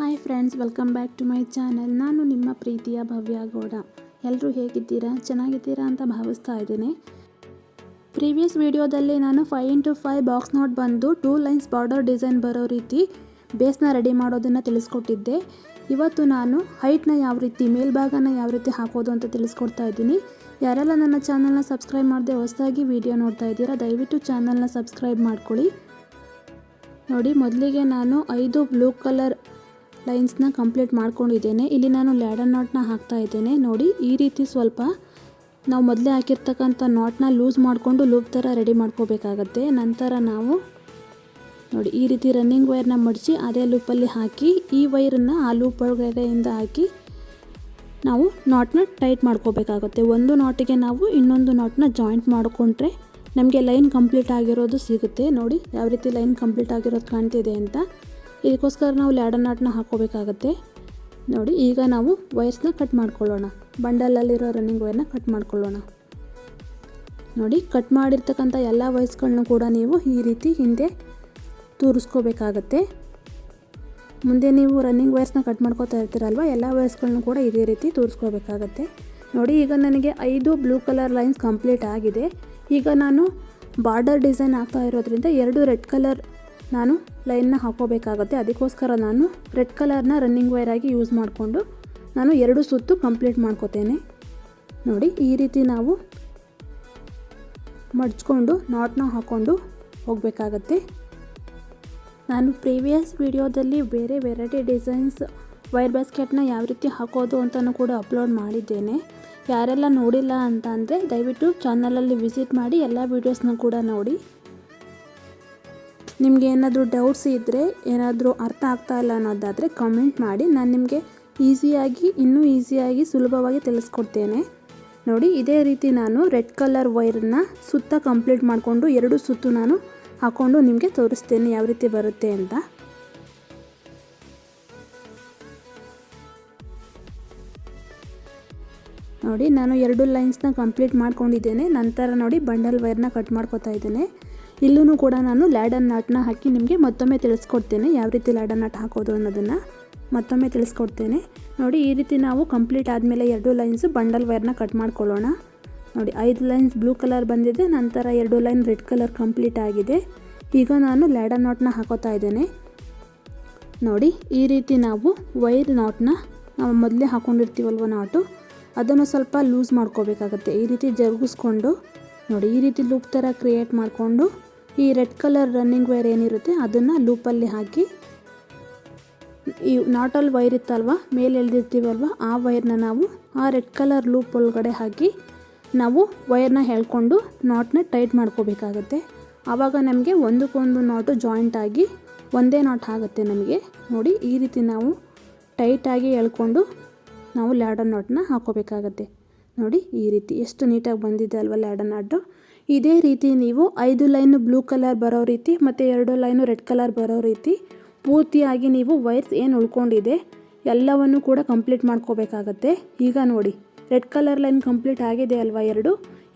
Hi friends welcome back to my channel ನಾನು ನಿಮ್ಮ ಪ್ರೀತಿಯ ಭವ್ಯ ಗೌಡ. ಎಲ್ಲರೂ ಹೇಗಿದ್ದೀರಾ? ಚೆನ್ನಾಗಿದ್ದೀರಾ ಅಂತ ಭಾವಿಸ್ತಾ ಇದ್ದೀನಿ. ಪ್ರೀವಿಯಸ್ ವಿಡಿಯೋದಲ್ಲಿ ನಾನು five into five box knot ಬಂದು ಟೂ ಲೈನ್ಸ್ ಬಾರ್ಡರ್ ಡಿಸೈನ್ ಬರೋ ರೀತಿ ಬೇಸ್ನ ರೆಡಿ ಮಾಡೋದನ್ನು ತಿಳಿಸ್ಕೊಟ್ಟಿದ್ದೆ. ಇವತ್ತು ನಾನು ಹೈಟ್ನ ಯಾವ ರೀತಿ, ಮೇಲ್ಭಾಗನ ಯಾವ ರೀತಿ ಹಾಕೋದು ಅಂತ ತಿಳಿಸ್ಕೊಡ್ತಾ ಇದ್ದೀನಿ. ಯಾರೆಲ್ಲ ನನ್ನ ಚಾನಲ್ನ ಸಬ್ಸ್ಕ್ರೈಬ್ ಮಾಡದೆ ಹೊಸದಾಗಿ ವಿಡಿಯೋ ನೋಡ್ತಾ ಇದ್ದೀರಾ, ದಯವಿಟ್ಟು ಚಾನಲ್ನ ಸಬ್ಸ್ಕ್ರೈಬ್ ಮಾಡ್ಕೊಳ್ಳಿ. ನೋಡಿ, ಮೊದಲಿಗೆ ನಾನು ಐದು ಬ್ಲೂ ಕಲರ್ ಲೈನ್ಸ್ನ ಕಂಪ್ಲೀಟ್ ಮಾಡ್ಕೊಂಡಿದ್ದೇನೆ. ಇಲ್ಲಿ ನಾನು ಲ್ಯಾಡರ್ ನಾಟ್ನ ಹಾಕ್ತಾ ಇದ್ದೇನೆ. ನೋಡಿ, ಈ ರೀತಿ ಸ್ವಲ್ಪ ನಾವು ಮೊದಲೇ ಹಾಕಿರ್ತಕ್ಕಂಥ ನಾಟ್ನ ಲೂಸ್ ಮಾಡಿಕೊಂಡು ಲೂಪ್ ಥರ ರೆಡಿ ಮಾಡ್ಕೋಬೇಕಾಗತ್ತೆ. ನಂತರ ನಾವು ನೋಡಿ, ಈ ರೀತಿ ರನ್ನಿಂಗ್ ವೈರ್ನ ಮಡಚಿ ಅದೇ ಲೂಪಲ್ಲಿ ಹಾಕಿ, ಈ ವೈರನ್ನು ಆ ಲೂಪ್ ಒಳಗಡೆಯಿಂದ ಹಾಕಿ ನಾವು ನಾಟ್ನ ಟೈಟ್ ಮಾಡ್ಕೋಬೇಕಾಗುತ್ತೆ. ಒಂದು ನಾಟಿಗೆ ನಾವು ಇನ್ನೊಂದು ನಾಟ್ನ ಜಾಯಿಂಟ್ ಮಾಡಿಕೊಂಡ್ರೆ ನಮಗೆ ಲೈನ್ ಕಂಪ್ಲೀಟ್ ಆಗಿರೋದು ಸಿಗುತ್ತೆ. ನೋಡಿ, ಯಾವ ರೀತಿ ಲೈನ್ ಕಂಪ್ಲೀಟ್ ಆಗಿರೋದು ಕಾಣ್ತಿದೆ ಅಂತ. ಇದಕ್ಕೋಸ್ಕರ ನಾವು ಲ್ಯಾಡರ್ ನಾಟ್ನ ಹಾಕೋಬೇಕಾಗತ್ತೆ ನೋಡಿ, ಈಗ ನಾವು ವೈರ್ಸ್ನ ಕಟ್ ಮಾಡ್ಕೊಳ್ಳೋಣ. ಬಂಡಲಲ್ಲಿರೋ ರನ್ನಿಂಗ್ ವೈರ್ನ ಕಟ್ ಮಾಡ್ಕೊಳ್ಳೋಣ. ನೋಡಿ, ಕಟ್ ಮಾಡಿರ್ತಕ್ಕಂಥ ಎಲ್ಲ ವಯಸ್ಸುಗಳನ್ನೂ ಕೂಡ ನೀವು ಈ ರೀತಿ ಹಿಂದೆ ತೂರಿಸ್ಕೋಬೇಕಾಗತ್ತೆ. ಮುಂದೆ ನೀವು ರನ್ನಿಂಗ್ ವೈರ್ಸ್ನ ಕಟ್ ಮಾಡ್ಕೋತಾ ಇರ್ತೀರಲ್ವ, ಎಲ್ಲ ವಯಸ್ಸುಗಳನ್ನು ಕೂಡ ಇದೇ ರೀತಿ ತೋರಿಸ್ಕೋಬೇಕಾಗತ್ತೆ. ನೋಡಿ, ಈಗ ನನಗೆ ಐದು ಬ್ಲೂ ಕಲರ್ ಲೈನ್ಸ್ ಕಂಪ್ಲೀಟ್ ಆಗಿದೆ. ಈಗ ನಾನು ಬಾರ್ಡರ್ ಡಿಸೈನ್ ಆಗ್ತಾ ಇರೋದ್ರಿಂದ ಎರಡು ರೆಡ್ ಕಲರ್ ನಾನು ಲೈನ್ನ ಹಾಕೋಬೇಕಾಗುತ್ತೆ. ಅದಕ್ಕೋಸ್ಕರ ನಾನು ರೆಡ್ ಕಲರ್ನ ರನ್ನಿಂಗ್ ವೈರಾಗಿ ಯೂಸ್ ಮಾಡಿಕೊಂಡು ನಾನು ಎರಡು ಸುತ್ತು ಕಂಪ್ಲೀಟ್ ಮಾಡ್ಕೋತೇನೆ. ನೋಡಿ, ಈ ರೀತಿ ನಾವು ಮಡ್ಚ್ಕೊಂಡು ನಾಟ್ನ ಹಾಕ್ಕೊಂಡು ಹೋಗಬೇಕಾಗತ್ತೆ. ನಾನು ಪ್ರೀವಿಯಸ್ ವಿಡಿಯೋದಲ್ಲಿ ಬೇರೆ ವೆರೈಟಿ ಡಿಸೈನ್ಸ್ ವೈರ್ ಬಾಸ್ಕೆಟ್ನ ಯಾವ ರೀತಿ ಹಾಕೋದು ಅಂತಲೂ ಕೂಡ ಅಪ್ಲೋಡ್ ಮಾಡಿದ್ದೇನೆ. ಯಾರೆಲ್ಲ ನೋಡಿಲ್ಲ ಅಂತ ಅಂದರೆ ದಯವಿಟ್ಟು ಚಾನಲಲ್ಲಿ ವಿಸಿಟ್ ಮಾಡಿ, ಎಲ್ಲ ವೀಡಿಯೋಸ್ನ ಕೂಡ ನೋಡಿ. ನಿಮಗೆ ಏನಾದರೂ ಡೌಟ್ಸ್ ಇದ್ದರೆ ಏನಾದರೂ ಅರ್ಥ ಆಗ್ತಾ ಇಲ್ಲ ಅನ್ನೋದಾದರೆ ಕಮೆಂಟ್ ಮಾಡಿ. ನಾನು ನಿಮಗೆ ಈಸಿಯಾಗಿ ಇನ್ನೂ ಈಸಿಯಾಗಿ ಸುಲಭವಾಗಿ ತಿಳಿಸ್ಕೊಡ್ತೇನೆ. ನೋಡಿ, ಇದೇ ರೀತಿ ನಾನು ರೆಡ್ ಕಲರ್ ವೈರನ್ನ ಸುತ್ತ ಕಂಪ್ಲೀಟ್ ಮಾಡಿಕೊಂಡು ಎರಡು ಸುತ್ತು ನಾನು ಹಾಕ್ಕೊಂಡು ನಿಮಗೆ ತೋರಿಸ್ತೇನೆ ಯಾವ ರೀತಿ ಬರುತ್ತೆ ಅಂತ. ನೋಡಿ, ನಾನು ಎರಡು ಲೈನ್ಸ್ನ ಕಂಪ್ಲೀಟ್ ಮಾಡ್ಕೊಂಡಿದ್ದೇನೆ. ನಂತರ ನೋಡಿ ಬಂಡಲ್ ವೈರ್ನ ಕಟ್ ಮಾಡ್ಕೋತಾ ಇದ್ದೇನೆ. ಇಲ್ಲೂ ಕೂಡ ನಾನು ಲ್ಯಾಡನ್ ನಾಟ್ನ ಹಾಕಿ ನಿಮಗೆ ಮತ್ತೊಮ್ಮೆ ತಿಳಿಸ್ಕೊಡ್ತೇನೆ. ಯಾವ ರೀತಿ ಲ್ಯಾಡನ್ ನಾಟ್ ಹಾಕೋದು ಅನ್ನೋದನ್ನು ಮತ್ತೊಮ್ಮೆ ತಿಳಿಸ್ಕೊಡ್ತೇನೆ. ನೋಡಿ, ಈ ರೀತಿ ನಾವು ಕಂಪ್ಲೀಟ್ ಆದಮೇಲೆ ಎರಡು ಲೈನ್ಸ್ ಬಂಡಲ್ ವೈರ್ನ ಕಟ್ ಮಾಡ್ಕೊಳ್ಳೋಣ. ನೋಡಿ, ಐದು ಲೈನ್ಸ್ ಬ್ಲೂ ಕಲರ್ ಬಂದಿದೆ, ನಂತರ ಎರಡು ಲೈನ್ ರೆಡ್ ಕಲರ್ ಕಂಪ್ಲೀಟ್ ಆಗಿದೆ. ಈಗ ನಾನು ಲ್ಯಾಡರ್ ನಾಟ್ನ ಹಾಕೋತಾ ಇದ್ದೇನೆ. ನೋಡಿ, ಈ ರೀತಿ ನಾವು ವೈರ್ ನಾಟ್ನ ನಾವು ಮೊದಲೇ ಹಾಕ್ಕೊಂಡಿರ್ತೀವಲ್ವ ನಾಟು? ಅದನ್ನು ಸ್ವಲ್ಪ ಲೂಸ್ ಮಾಡ್ಕೋಬೇಕಾಗತ್ತೆ. ಈ ರೀತಿ ಜರುಗಿಸ್ಕೊಂಡು, ನೋಡಿ, ಈ ರೀತಿ ಲೂಪ್ ಥರ ಕ್ರಿಯೇಟ್ ಮಾಡಿಕೊಂಡು ಈ ರೆಡ್ ಕಲರ್ ರನ್ನಿಂಗ್ ವೈರ್ ಏನಿರುತ್ತೆ ಅದನ್ನು ಲೂಪಲ್ಲಿ ಹಾಕಿ ಈ ನಾಟಲ್ ವೈರ್ ಇತ್ತಲ್ವ, ಮೇಲೆ ಎಳ್ದಿರ್ತೀವಲ್ವ, ಆ ವೈರ್ನ ನಾವು ಆ ರೆಡ್ ಕಲರ್ ಲೂಪ್ ಒಳಗಡೆ ಹಾಕಿ ನಾವು ವೈರ್ನ ಹೇಳ್ಕೊಂಡು ನಾಟ್ನ ಟೈಟ್ ಮಾಡ್ಕೋಬೇಕಾಗತ್ತೆ. ಆವಾಗ ನಮಗೆ ಒಂದಕ್ಕೊಂದು ನಾಟು ಜಾಯಿಂಟ್ ಆಗಿ ಒಂದೇ ನಾಟ್ ಆಗುತ್ತೆ ನಮಗೆ. ನೋಡಿ, ಈ ರೀತಿ ನಾವು ಟೈಟಾಗಿ ಎಳ್ಕೊಂಡು ನಾವು ಲ್ಯಾಡರ್ ನಾಟನ್ನ ಹಾಕೋಬೇಕಾಗತ್ತೆ. ನೋಡಿ, ಈ ರೀತಿ ಎಷ್ಟು ನೀಟಾಗಿ ಬಂದಿದೆ ಅಲ್ವ ಲ್ಯಾಡರ್ ನಾಟು. ಇದೇ ರೀತಿ ನೀವು ಐದು ಲೈನು ಬ್ಲೂ ಕಲರ್ ಬರೋ ರೀತಿ ಮತ್ತು ಎರಡು ಲೈನು ರೆಡ್ ಕಲರ್ ಬರೋ ರೀತಿ ಪೂರ್ತಿಯಾಗಿ ನೀವು ವೈರ್ಸ್ ಏನು ಉಳ್ಕೊಂಡಿದೆ ಎಲ್ಲವನ್ನು ಕೂಡ ಕಂಪ್ಲೀಟ್ ಮಾಡ್ಕೋಬೇಕಾಗತ್ತೆ. ಈಗ ನೋಡಿ, ರೆಡ್ ಕಲರ್ ಲೈನ್ ಕಂಪ್ಲೀಟ್ ಆಗಿದೆ ಅಲ್ವಾ ಎರಡು?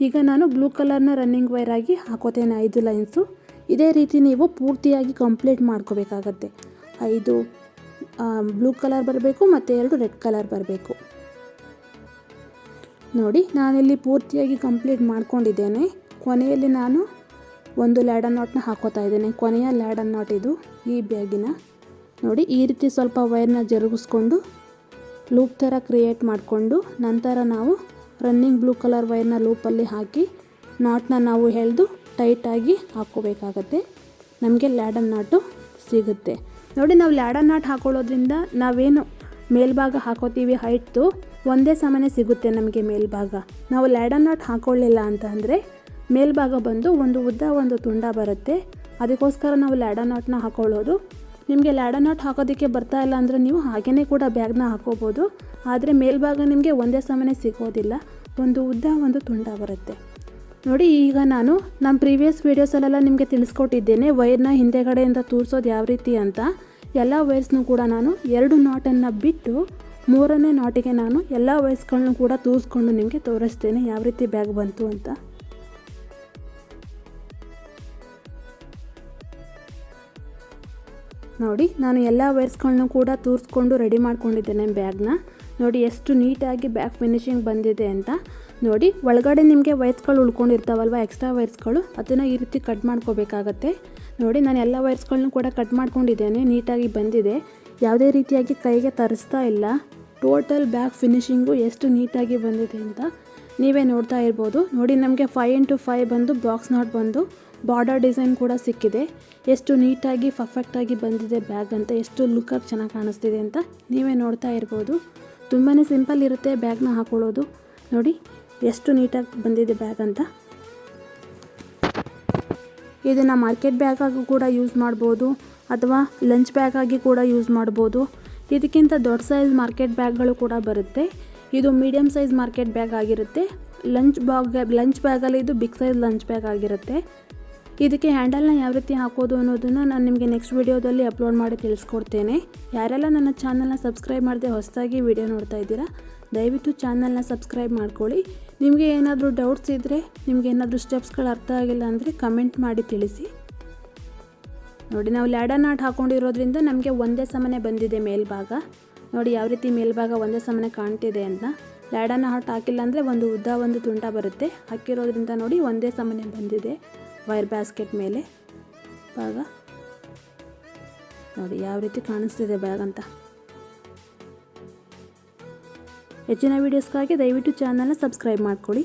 ಈಗ ನಾನು ಬ್ಲೂ ಕಲರ್ನ ರನ್ನಿಂಗ್ ವೈರ್ ಆಗಿ ಹಾಕೋತೇನೆ ಐದು ಲೈನ್ಸು. ಇದೇ ರೀತಿ ನೀವು ಪೂರ್ತಿಯಾಗಿ ಕಂಪ್ಲೀಟ್ ಮಾಡ್ಕೋಬೇಕಾಗತ್ತೆ. ಐದು ಬ್ಲೂ ಕಲರ್ ಬರಬೇಕು ಮತ್ತು ಎರಡು ರೆಡ್ ಕಲರ್ ಬರಬೇಕು. ನೋಡಿ, ನಾನಿಲ್ಲಿ ಪೂರ್ತಿಯಾಗಿ ಕಂಪ್ಲೀಟ್ ಮಾಡ್ಕೊಂಡಿದ್ದೇನೆ. ಕೊನೆಯಲ್ಲಿ ನಾನು ಒಂದು ಲ್ಯಾಡನ್ ನಾಟ್ನ ಹಾಕೋತಾ ಇದ್ದೇನೆ. ಕೊನೆಯ ಲ್ಯಾಡನ್ ನಾಟ್ ಇದು, ಈ ಬ್ಯಾಗಿನ. ನೋಡಿ, ಈ ರೀತಿ ಸ್ವಲ್ಪ ವೈರ್ನ ಜರುಗಿಸ್ಕೊಂಡು ಲೂಪ್ ಥರ ಕ್ರಿಯೇಟ್ ಮಾಡಿಕೊಂಡು ನಂತರ ನಾವು ರನ್ನಿಂಗ್ ಬ್ಲೂ ಕಲರ್ ವೈರ್ನ ಲೂಪಲ್ಲಿ ಹಾಕಿ ನಾಟ್ನ ನಾವು ಎಳೆದು ಟೈಟಾಗಿ ಹಾಕ್ಕೋಬೇಕಾಗತ್ತೆ ನಮಗೆ ಲ್ಯಾಡನ್ ನಾಟು ಸಿಗುತ್ತೆ. ನೋಡಿ, ನಾವು ಲ್ಯಾಡನ್ ನಾಟ್ ಹಾಕೊಳ್ಳೋದ್ರಿಂದ ನಾವೇನು ಮೇಲ್ಭಾಗ ಹಾಕೋತೀವಿ ಹೈಟ್ದು, ಒಂದೇ ಸಮನೆ ಸಿಗುತ್ತೆ ನಮಗೆ ಮೇಲ್ಭಾಗ. ನಾವು ಲ್ಯಾಡನ್ ನಾಟ್ ಹಾಕೊಳ್ಳಿಲ್ಲ ಅಂತ ಅಂದರೆ ಮೇಲ್ಭಾಗ ಬಂದು ಒಂದು ಉದ್ದ, ಒಂದು ತುಂಡ ಬರುತ್ತೆ. ಅದಕ್ಕೋಸ್ಕರ ನಾವು ಲ್ಯಾಡನಾಟ್ನ ಹಾಕೊಳ್ಳೋದು. ನಿಮಗೆ ಲ್ಯಾಡನಾಟ್ ಹಾಕೋದಕ್ಕೆ ಬರ್ತಾ ಇಲ್ಲ ಅಂದರೆ ನೀವು ಹಾಗೇ ಕೂಡ ಬ್ಯಾಗ್ನ ಹಾಕೋಬೋದು. ಆದರೆ ಮೇಲ್ಭಾಗ ನಿಮಗೆ ಒಂದೇ ಸಮನೆ ಸಿಗೋದಿಲ್ಲ. ಒಂದು ಉದ್ದ, ಒಂದು ತುಂಡ ಬರುತ್ತೆ. ನೋಡಿ, ಈಗ ನಾನು ನಮ್ಮ ಪ್ರೀವಿಯಸ್ ವೀಡಿಯೋಸಲ್ಲೆಲ್ಲ ನಿಮಗೆ ತಿಳಿಸ್ಕೊಟ್ಟಿದ್ದೇನೆ. ವೈರ್ನ ಹಿಂದೆಗಡೆಯಿಂದ ತೂರಿಸೋದು ಯಾವ ರೀತಿ ಅಂತ. ಎಲ್ಲ ವೈರ್ಸ್ನೂ ಕೂಡ ನಾನು ಎರಡು ನಾಟನ್ನು ಬಿಟ್ಟು ಮೂರನೇ ನಾಟಿಗೆ ನಾನು ಎಲ್ಲ ವಯಸ್ಸುಗಳನ್ನೂ ಕೂಡ ತೂರಿಸ್ಕೊಂಡು ನಿಮಗೆ ತೋರಿಸ್ತೇನೆ ಯಾವ ರೀತಿ ಬ್ಯಾಗ್ ಬಂತು ಅಂತ. ನೋಡಿ, ನಾನು ಎಲ್ಲ ವೈರ್ಸ್ಗಳನ್ನೂ ಕೂಡ ತೂರಿಸ್ಕೊಂಡು ರೆಡಿ ಮಾಡ್ಕೊಂಡಿದ್ದೇನೆ ಬ್ಯಾಗ್ನ. ನೋಡಿ, ಎಷ್ಟು ನೀಟಾಗಿ ಬ್ಯಾಗ್ ಫಿನಿಶಿಂಗ್ ಬಂದಿದೆ ಅಂತ. ನೋಡಿ, ಒಳಗಡೆ ನಿಮಗೆ ವೈರ್ಸ್ಗಳು ಉಳ್ಕೊಂಡಿರ್ತಾವಲ್ವ, ಎಕ್ಸ್ಟ್ರಾ ವೈರ್ಸ್ಗಳು, ಅದನ್ನು ಈ ರೀತಿ ಕಟ್ ಮಾಡ್ಕೋಬೇಕಾಗತ್ತೆ. ನೋಡಿ, ನಾನು ಎಲ್ಲ ವೈರ್ಸ್ಗಳನ್ನೂ ಕೂಡ ಕಟ್ ಮಾಡ್ಕೊಂಡಿದ್ದೇನೆ, ನೀಟಾಗಿ ಬಂದಿದೆ. ಯಾವುದೇ ರೀತಿಯಾಗಿ ಕೈಗೆ ತರಿಸ್ತಾ ಇಲ್ಲ. ಟೋಟಲ್ ಬ್ಯಾಗ್ ಫಿನಿಶಿಂಗು ಎಷ್ಟು ನೀಟಾಗಿ ಬಂದಿದೆ ಅಂತ ನೀವೇ ನೋಡ್ತಾ ಇರ್ಬೋದು. ನೋಡಿ, ನಮಗೆ ಫೈವ್ ಇಂಟು ಫೈವ್ ಬಂದು, ಬಾಕ್ಸ್ ನಾಟ್ ಬಂದು ಬಾರ್ಡರ್ ಡಿಸೈನ್ ಕೂಡ ಸಿಕ್ಕಿದೆ. ಎಷ್ಟು ನೀಟಾಗಿ ಪರ್ಫೆಕ್ಟಾಗಿ ಬಂದಿದೆ ಬ್ಯಾಗ್ ಅಂತ, ಎಷ್ಟು ಲುಕ್ಕಾಗಿ ಚೆನ್ನಾಗಿ ಕಾಣಿಸ್ತಿದೆ ಅಂತ ನೀವೇ ನೋಡ್ತಾ ಇರ್ಬೋದು. ತುಂಬಾ ಸಿಂಪಲ್ ಇರುತ್ತೆ ಬ್ಯಾಗ್ನ ಹಾಕೊಳ್ಳೋದು. ನೋಡಿ, ಎಷ್ಟು ನೀಟಾಗಿ ಬಂದಿದೆ ಬ್ಯಾಗ್ ಅಂತ. ಇದನ್ನು ಮಾರ್ಕೆಟ್ ಬ್ಯಾಗಾಗಿ ಕೂಡ ಯೂಸ್ ಮಾಡ್ಬೋದು, ಅಥವಾ ಲಂಚ್ ಬ್ಯಾಗಾಗಿ ಕೂಡ ಯೂಸ್ ಮಾಡ್ಬೋದು. ಇದಕ್ಕಿಂತ ದೊಡ್ಡ ಸೈಜ್ ಮಾರ್ಕೆಟ್ ಬ್ಯಾಗ್ಗಳು ಕೂಡ ಬರುತ್ತೆ. ಇದು ಮೀಡಿಯಮ್ ಸೈಜ್ ಮಾರ್ಕೆಟ್ ಬ್ಯಾಗ್ ಆಗಿರುತ್ತೆ. ಲಂಚ್ ಬ್ಯಾಗ್ ಲಂಚ್ ಬ್ಯಾಗಲ್ಲಿ ಇದು ಬಿಗ್ ಸೈಜ್ ಲಂಚ್ ಬ್ಯಾಗ್ ಆಗಿರುತ್ತೆ. ಇದಕ್ಕೆ ಹ್ಯಾಂಡಲ್ನ ಯಾವ ರೀತಿ ಹಾಕೋದು ಅನ್ನೋದನ್ನು ನಾನು ನಿಮಗೆ ನೆಕ್ಸ್ಟ್ ವೀಡಿಯೋದಲ್ಲಿ ಅಪ್ಲೋಡ್ ಮಾಡಿ ತಿಳಿಸ್ಕೊಡ್ತೇನೆ. ಯಾರೆಲ್ಲ ನನ್ನ ಚಾನಲ್ನ ಸಬ್ಸ್ಕ್ರೈಬ್ ಮಾಡದೆ ಹೊಸದಾಗಿ ವಿಡಿಯೋ ನೋಡ್ತಾ ಇದ್ದೀರಾ, ದಯವಿಟ್ಟು ಚಾನಲ್ನ ಸಬ್ಸ್ಕ್ರೈಬ್ ಮಾಡ್ಕೊಳ್ಳಿ. ನಿಮಗೆ ಏನಾದರೂ ಡೌಟ್ಸ್ ಇದ್ದರೆ ನಿಮಗೆ ಏನಾದರೂ ಸ್ಟೆಪ್ಸ್ಗಳು ಅರ್ಥ ಆಗಿಲ್ಲ ಅಂದರೆ ಕಮೆಂಟ್ ಮಾಡಿ ತಿಳಿಸಿ. ನೋಡಿ, ನಾವು ಲ್ಯಾಡರ್ ನಾಟ್ ಹಾಕೊಂಡಿರೋದ್ರಿಂದ ನಮಗೆ ಒಂದೇ ಸಮನೆ ಬಂದಿದೆ ಮೇಲ್ಭಾಗ. ನೋಡಿ, ಯಾವ ರೀತಿ ಮೇಲ್ಭಾಗ ಒಂದೇ ಸಮನೆ ಕಾಣ್ತಿದೆ ಅಂತ. ಲ್ಯಾಡರ್ನ ಹಾಟ್ ಹಾಕಿಲ್ಲ ಅಂದರೆ ಒಂದು ಉದ್ದ, ಒಂದು ತುಂಟ ಬರುತ್ತೆ. ಹಾಕಿರೋದ್ರಿಂದ ನೋಡಿ ಒಂದೇ ಸಮನೆ ಬಂದಿದೆ. ವೈರ್ ಬ್ಯಾಸ್ಕೆಟ್ ಮೇಲೆ ಭಾಗ. ನೋಡಿ, ಯಾವ ರೀತಿ ಕಾಣಿಸ್ತಿದೆ ಬ್ಯಾಗ್ ಅಂತ. ಹೆಚ್ಚಿನ ವೀಡಿಯೋಸ್ಗಾಗಿ ದಯವಿಟ್ಟು ಚಾನಲ್ನ ಸಬ್ಸ್ಕ್ರೈಬ್ ಮಾಡ್ಕೊಳ್ಳಿ.